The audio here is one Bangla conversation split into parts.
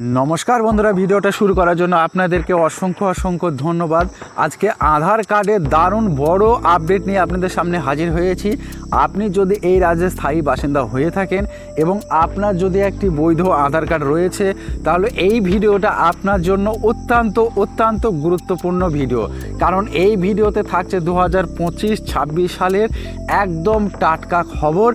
নমস্কার বন্ধুরা, ভিডিওটা শুরু করার জন্য আপনাদেরকে অসংখ্য অসংখ্য ধন্যবাদ। আজকে আধার কার্ডের দারুণ বড় আপডেট নিয়ে আপনাদের সামনে হাজির হয়েছি। আপনি যদি এই রাজ্যের স্থায়ী বাসিন্দা হয়ে থাকেন এবং আপনার যদি একটি বৈধ আধার কার্ড রয়েছে, তাহলে এই ভিডিওটা আপনার জন্য অত্যন্ত অত্যন্ত গুরুত্বপূর্ণ ভিডিও। কারণ এই ভিডিওতে থাকছে দু হাজার পঁচিশ, ছাব্বিশ সালের একদম টাটকা খবর।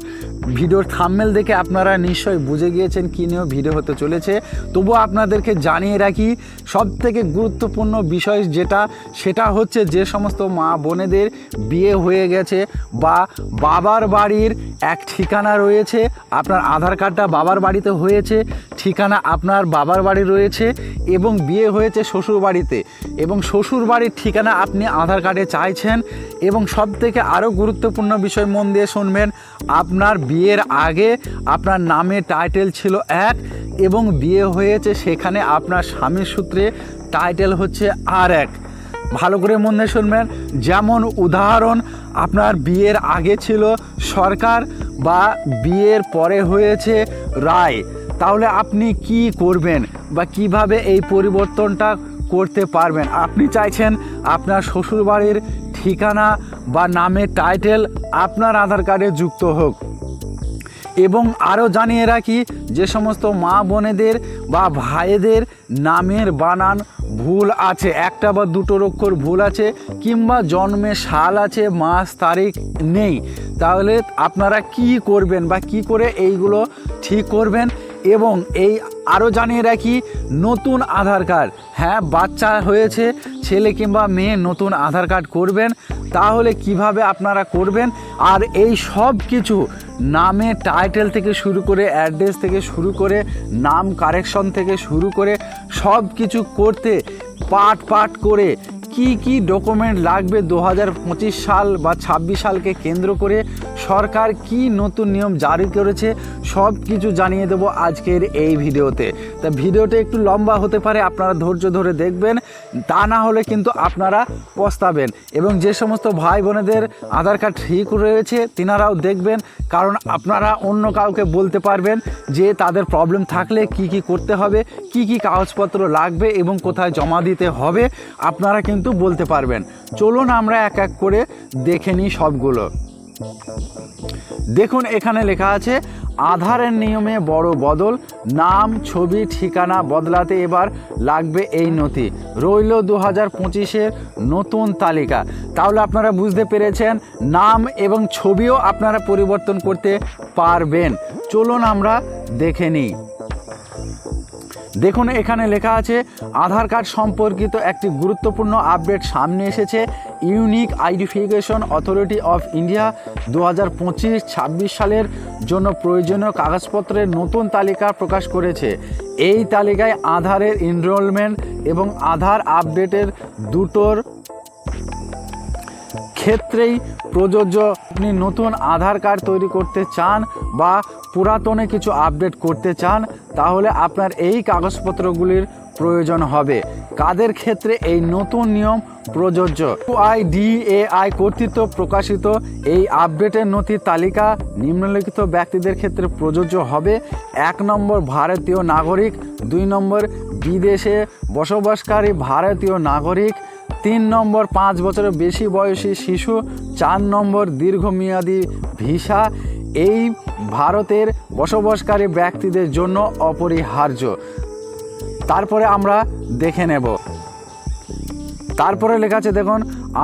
ভিডিওর থাম্মেল দেখে আপনারা নিশ্চয়ই বুঝে গিয়েছেন কী নিয়ে ভিডিও হতে চলেছে। তবুও আপনাদেরকে জানিয়ে রাখি সব থেকে গুরুত্বপূর্ণ বিষয় যেটা, সেটা হচ্ছে যে সমস্ত মা বোনেদের বিয়ে হয়ে গেছে বা বাবার বাড়ির এক ঠিকানা রয়েছে, আপনার আধার কার্ডটা বাবার বাড়িতে হয়েছে, ঠিকানা আপনার বাবার বাড়ি রয়েছে এবং বিয়ে হয়েছে শ্বশুর বাড়িতে এবং শ্বশুর বাড়ির ঠিকানা আপনি আধার কার্ডে চাইছেন এবং সব থেকে আরও গুরুত্বপূর্ণ বিষয় মন দিয়ে শুনবেন, আপনার বিয়ের আগে আপনার নামে টাইটেল ছিল এক এবং বিয়ে হয়েছে সেখানে আপনার স্বামীর সূত্রে টাইটেল হচ্ছে আর এক। ভালো করে মন শুনবেন। যেমন উদাহরণ, আপনার বিয়ের আগে ছিল সরকার বা বিয়ের পরে হয়েছে রায়। তাহলে আপনি কি করবেন বা কীভাবে এই পরিবর্তনটা করতে পারবেন? আপনি চাইছেন আপনার শ্বশুরবাড়ির ঠিকানা বা নামের টাইটেল আপনার আধার কার্ডে যুক্ত হোক। এবং আরও জানিয়ে রাখি, যে সমস্ত মা বোনেদের বা ভাইদের নামের বানান ভুল আছে। একটা বা দুটো রক্ষর ভুল আছে, কিংবা জন্মে সাল আছে, মাস, তারিখ নেই। তাহলে আপনারা কি করবেন বা কি করে এইগুলো ঠিক করবেন? এবং এই আরও জানিয়ে রাখি, নতুন আধার কার্ড। হ্যাঁ বাচ্চা হয়েছে, ছেলে কিংবা মেয়ে নতুন আধার কার্ড করবেন, তাহলে কীভাবে আপনারা করবেন? আর এই সব কিছু নামে টাইটেল থেকে শুরু করে অ্যাড্রেস থেকে শুরু করে নাম কারেকশন থেকে শুরু করে সব কিছু করতে পাট পাট করে কি কি ডকুমেন্ট লাগবে দু হাজার পঁচিশ সাল বা ছাব্বিশ সালকে কেন্দ্র করে সরকার কি নতুন নিয়ম জারি করেছে, সব কিছু জানিয়ে দেবো আজকের এই ভিডিওতে। তা ভিডিওটা একটু লম্বা হতে পারে, আপনারা ধৈর্য ধরে দেখবেন, তা না হলে কিন্তু আপনারা পস্তাবেন। এবং যে সমস্ত ভাই বোনেদের আধার কার্ড ঠিক রয়েছে, তিনারাও দেখবেন, কারণ আপনারা অন্য কাউকে বলতে পারবেন যে তাদের প্রবলেম থাকলে কি কি করতে হবে, কি কি কাগজপত্র লাগবে এবং কোথায় জমা দিতে হবে, আপনারা কিন্তু বলতে পারবেন। চলুন আমরা এক এক করে দেখে নিই সবগুলো। দেখুন, এখানে লেখা আছে, আধারের নিয়মে বড় বদল, নাম, ছবি, ঠিকানা বদলাতে এবার লাগবে এই নথি। রইল দু হাজার পঁচিশের নতুন তালিকা। তাহলে আপনারা বুঝতে পেরেছেন, নাম এবং ছবিও আপনারা পরিবর্তন করতে পারবেন। চলুন আমরা দেখে নিই। দেখুন, এখানে লেখা আছে, আধার কার্ড সম্পর্কিত একটি গুরুত্বপূর্ণ আপডেট সামনে এসেছে। Unique Identification Authority of India দু হাজার পঁচিশ ছাব্বিশ সালের জন্য প্রয়োজনীয় কাগজপত্রের নতুন তালিকা প্রকাশ করেছে। এই তালিকায় আধারের এনরোলমেন্ট এবং আধার আপডেটের দুটোর ক্ষেত্রেই প্রযোজ্য। আপনি নতুন আধার কার্ড তৈরি করতে চান বা পুরাতনে কিছু আপডেট করতে চান, তাহলে আপনার এই কাগজপত্রগুলির প্রয়োজন হবে। কাদের ক্ষেত্রে এই নতুন নিয়ম প্রযোজ্য? আই কর্তৃত্ব প্রকাশিত এই আপডেটের নথির তালিকা নিম্নলিখিত ব্যক্তিদের ক্ষেত্রে প্রযোজ্য হবে। এক নম্বর ভারতীয় নাগরিক, দুই নম্বর বিদেশে বসবাসকারী ভারতীয় নাগরিক তিন নম্বর পাঁচ বছরের বেশি বয়সী শিশু, চার নম্বর দীর্ঘমেয়াদী ভিসা। এই ভারতের বসবাসকারী ব্যক্তিদের জন্য অপরিহার্য। তারপরে আমরা দেখে নেব। তারপরে লেখা আছে, দেখুন,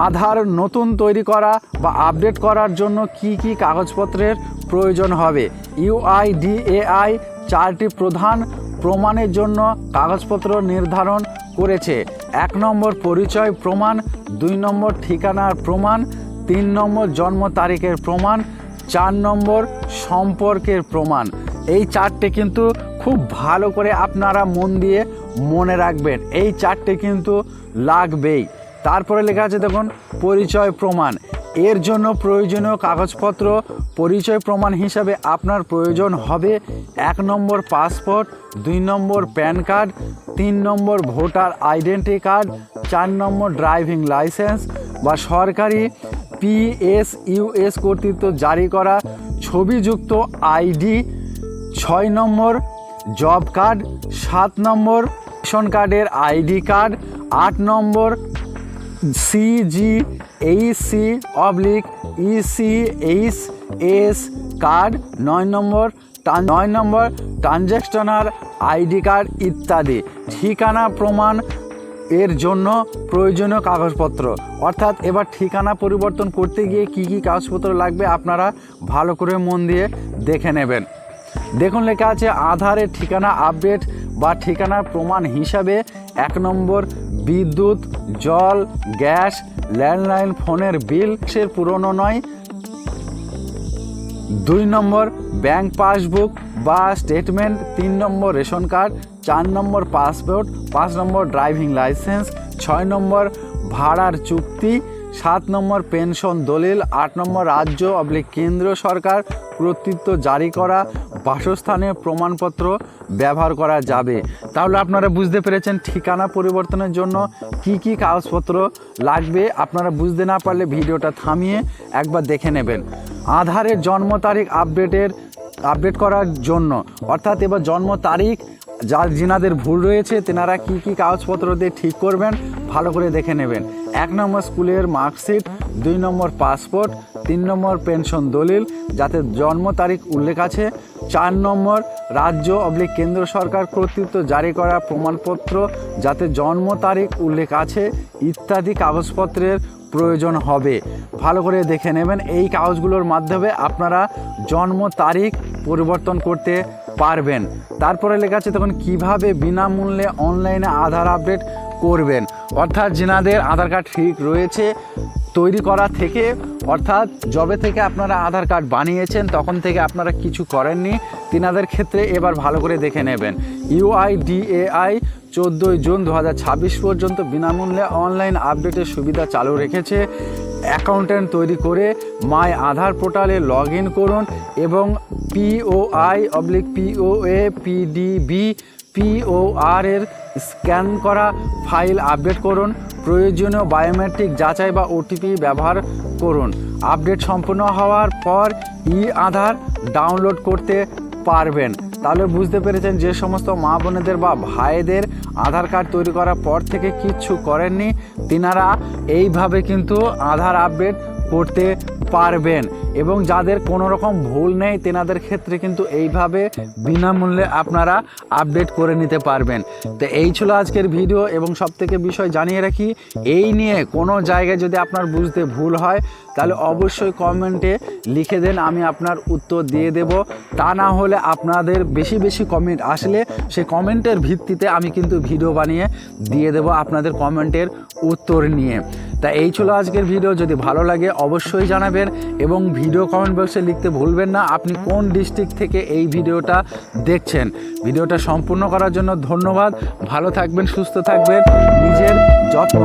আধার নতুন তৈরি করা বা আপডেট করার জন্য কি কি কাগজপত্রের প্রয়োজন হবে? ইউআইডিএআই চারটি প্রধান প্রমাণের জন্য কাগজপত্র নির্ধারণ করেছে। এক নম্বর পরিচয় প্রমাণ, দুই নম্বর ঠিকানার প্রমাণ, তিন নম্বর জন্ম তারিখের প্রমাণ, চার নম্বর সম্পর্কের প্রমাণ। এই চারটে কিন্তু খুব ভালো করে আপনারা মন দিয়ে মনে রাখবেন। এই চারটে কিন্তু লাগবেই। তারপরে লেখা আছে দেখুন, পরিচয় প্রমাণ। এর জন্য প্রয়োজনীয় কাগজপত্র, পরিচয় প্রমাণ হিসাবে আপনার প্রয়োজন হবে এক নম্বর পাসপোর্ট, দুই নম্বর প্যান কার্ড, তিন নম্বর ভোটার আইডেন্টি কার্ড, চার নম্বর ড্রাইভিং লাইসেন্স বা সরকারি পিএসইউএস কর্তৃত্ব জারি করা, ছবিযুক্ত আইডি, ছয় নম্বর জব কার্ড, সাত নম্বর রেশন কার্ডের আইডি কার্ড, আট নম্বর CG HC oblique EC H S card নয় নম্বর নয় নম্বর ট্রানজ্যাকশনার আইডি কার্ড ইত্যাদি। ঠিকানা প্রমাণ এর জন্য প্রয়োজনীয় কাগজপত্র। অর্থাৎ এবার ঠিকানা পরিবর্তন করতে গিয়ে কি কি কাগজপত্র লাগবে আপনারা ভালো করে মন দিয়ে দেখে নেবেন। দেখুন লেখা আছে আধারের ঠিকানা আপডেট বা ঠিকানার প্রমাণ হিসাবে এক নম্বর বিদ্যুৎ, জল, গ্যাস, ল্যান্ডলাইন ফোনের বিল সে পুরনো নয়। দুই নম্বর, ব্যাংক পাসবুক বা স্টেটমেন্ট। তিন নম্বর, রেশন কার্ড। চার নম্বর, পাসপোর্ট। পাঁচ নম্বর, ড্রাইভিং লাইসেন্স। ছয় নম্বর, ভাড়ার চুক্তি। সাত নম্বর, পেনশন দলিল। আট নম্বর, রাজ্য অবলিক কেন্দ্র সরকার কর্তৃত্ব জারি করা। বাসস্থানের প্রমাণপত্র ব্যবহার করা যাবে। তাহলে আপনারা বুঝতে পেরেছেন ঠিকানা পরিবর্তনের জন্য কি কি কাগজপত্র লাগবে। আপনারা বুঝতে না পারলে ভিডিওটা থামিয়ে একবার দেখে নেবেন। আধারের জন্ম তারিখ আপডেটের আপডেট করার জন্য। অর্থাৎ এবার জন্ম তারিখ যা যিনাদের ভুল রয়েছে, তেনারা কি কি কাগজপত্র দিয়ে ঠিক করবেন, ভালো করে দেখে নেবেন। এক নম্বর স্কুলের মার্কশিট, দুই নম্বর পাসপোর্ট, তিন নম্বর পেনশন দলিল, যাতে জন্ম তারিখ উল্লেখ আছে। চার নম্বর রাজ্য অবলিক কেন্দ্র সরকার কর্তৃত্ব জারি করা প্রমাণপত্র, যাতে জন্ম তারিখ উল্লেখ আছে, ইত্যাদি কাগজপত্রের প্রয়োজন হবে। ভালো করে দেখে নেবেন, এই কাগজগুলোর মাধ্যমে আপনারা জন্ম তারিখ পরিবর্তন করতে পারবেন। তারপরে লেখা আছে তখন কীভাবে বিনামূল্যে অনলাইনে আধার আপডেট করবেন। অর্থাৎ যেনাদের আধার কার্ড ঠিক রয়েছে, তৈরি করা থেকে, অর্থাৎ জবে থেকে আপনারা আধার কার্ড বানিয়েছেন, তখন থেকে আপনারা কিছু করেননি, তিনাদের ক্ষেত্রে এবার ভালো করে দেখে নেবেন। ইউআইডিএআই চোদ্দোই জুন দু হাজার ছাব্বিশ পর্যন্ত বিনামূল্যে অনলাইন আপডেটের সুবিধা চালু রেখেছে। অ্যাকাউন্টেন্ট তৈরি করে মাই আধার পোর্টালে লগ ইন করুন এবং POI oblique POA PDB POR এর স্ক্যান করা ফাইল আপডেট করুন, প্রয়োজনীয় বায়োমেট্রিক যাচাই বা ওটিপি ব্যবহার করুন। আপডেট সম্পূর্ণ হওয়ার পর ই আধার ডাউনলোড করতে পারবেন। তাহলে বুঝতে পেরেছেন যে সমস্ত মা বোনেদের বা ভাইদের আধার কার্ড তৈরি করার পর থেকে কিচ্ছু করেননি। তিনারা এইভাবে কিন্তু আধার আপডেট করতে পারবেন। এবং যাদের কোনো রকম ভুল নেই, তেনাদের ক্ষেত্রে কিন্তু এইভাবে বিনামূল্যে আপনারা আপডেট করে নিতে পারবেন। তো এই ছিল আজকের ভিডিও এবং সব থেকে বিষয় জানিয়ে রাখি, এই নিয়ে কোনো জায়গায় যদি আপনার বুঝতে ভুল হয়, তাহলে অবশ্যই কমেন্টে লিখে দেন, আমি আপনার উত্তর দিয়ে দেব। তা না হলে আপনাদের বেশি বেশি কমেন্ট আসলে সেই কমেন্টের ভিত্তিতে আমি কিন্তু ভিডিও বানিয়ে দিয়ে দেব আপনাদের কমেন্টের উত্তর নিয়ে। তা এই ছিল আজকের ভিডিও। যদি ভালো লাগে, অবশ্যই জানাবেন এবং ভিডিও কমেন্ট বক্সে লিখতে ভুলবেন না। আপনি কোন ডিস্ট্রিক্ট থেকে এই ভিডিওটা দেখছেন? ভিডিওটা সম্পূর্ণ করার জন্য ধন্যবাদ। ভালো থাকবেন, সুস্থ থাকবেন। নিজের যত্ন